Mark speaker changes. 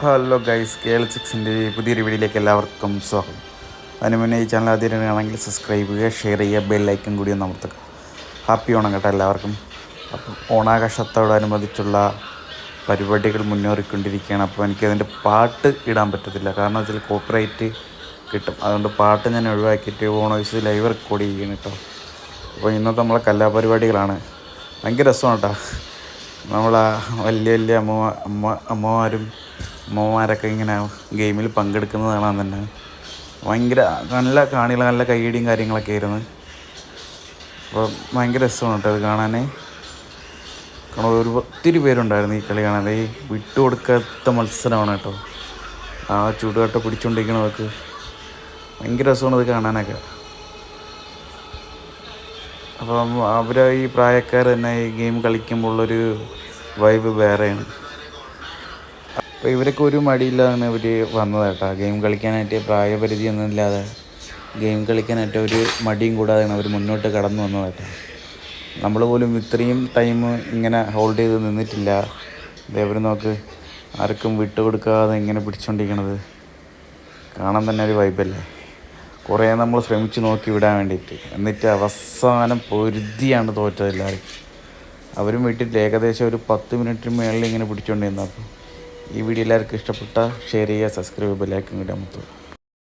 Speaker 1: Hello guys K L സിക്സിന്റെ പുതിയൊരു വീഡിയോയിലേക്ക് എല്ലാവർക്കും സ്വാഗതം. അതിന് മുന്നേ ഈ ചാനൽ ആദ്യമാണെങ്കിൽ സബ്സ്ക്രൈബ് ചെയ്യുക ഷെയർ ചെയ്യുക ബെല്ലൈക്കൻ കൂടി ഒന്ന് അമർത്തുക. ഹാപ്പി ഓണം കേട്ടോ എല്ലാവർക്കും. അപ്പം ഓണാഘോഷത്തോടനുബന്ധിച്ചുള്ള പരിപാടികൾ മുന്നേറിക്കൊണ്ടിരിക്കുകയാണ്. അപ്പോൾ എനിക്കതിന്റെ പാട്ട് ഇടാൻ പറ്റത്തില്ല. കാരണം വെച്ചാൽ കോപ്പറേറ്റ് കിട്ടും. അതുകൊണ്ട് പാട്ട് ഞാൻ ഒഴിവാക്കിയിട്ട് ഓണോയ്സ് ലൈവ് റെക്കോർഡ് ചെയ്യുകയാണ് കേട്ടോ. അപ്പോൾ ഇന്നത്തെ നമ്മളെ കലാപരിപാടികളാണ്. ഭയങ്കര രസമാണ് കേട്ടോ. നമ്മളാ വലിയ വലിയ അമ്മ അമ്മ അമ്മമാരും അമ്മമാരൊക്കെ ഇങ്ങനെ ഗെയിമിൽ പങ്കെടുക്കുന്നത് കാണാൻ തന്നെ ഭയങ്കര നല്ല കാണികൾ നല്ല കൈയടിയും കാര്യങ്ങളൊക്കെ ആയിരുന്നു. അപ്പോൾ ഭയങ്കര രസമാണ് കേട്ടോ അത് കാണാൻ. കാരണം ഒരു ഒത്തിരി പേരുണ്ടായിരുന്നു ഈ കളി കാണാൻ. ഈ വിട്ടുകൊടുക്കാത്ത മത്സരമാണ് കേട്ടോ. ആ ചൂടുകട്ട പിടിച്ചുകൊണ്ടിരിക്കണവർക്ക് ഭയങ്കര രസമാണ് അത് കാണാനൊക്കെ. അപ്പം അവർ ഈ പ്രായക്കാർ തന്നെ ഈ ഗെയിം കളിക്കുമ്പോൾ ഉള്ളൊരു വൈബ് വേറെയാണ്. അപ്പോൾ ഇവരൊക്കെ ഒരു മടിയില്ലാതാണ് ഇവർ വന്നത് കേട്ടോ. ഗെയിം കളിക്കാനായിട്ട് പ്രായപരിധി ഒന്നും ഇല്ലാതെ ഗെയിം കളിക്കാനായിട്ട് ഒരു മടിയും കൂടാതെയാണ് അവർ മുന്നോട്ട് കടന്നു വന്നത് കേട്ടോ. നമ്മൾ പോലും ഇത്രയും ടൈം ഇങ്ങനെ ഹോൾഡ് ചെയ്ത് നിന്നിട്ടില്ല. ഇതേവരെ നോക്ക് ആർക്കും വിട്ടുകൊടുക്കാതെ ഇങ്ങനെ പിടിച്ചുകൊണ്ടിരിക്കണത് കാണാൻ തന്നെ ഒരു വൈബല്ലേ കുറേ നമ്മൾ ശ്രമിച്ചു നോക്കി വിടാൻ വേണ്ടിയിട്ട്. എന്നിട്ട് അവസാനം പൊരുതിയാണ് തോറ്റത് എല്ലാവരും അവരും വീട്ടിൽ ഏകദേശം ഒരു പത്ത് മിനിറ്റിന് മേളിൽ ഇങ്ങനെ പിടിച്ചുകൊണ്ടിരുന്നു അപ്പോൾ ഈ വീഡിയോ എല്ലാവർക്കും ഇഷ്ടപ്പെട്ട ഷെയർ ചെയ്യുക സബ്സ്ക്രൈബ് ബെല്ലൈക്കൻ കൂടി അമർത്തുക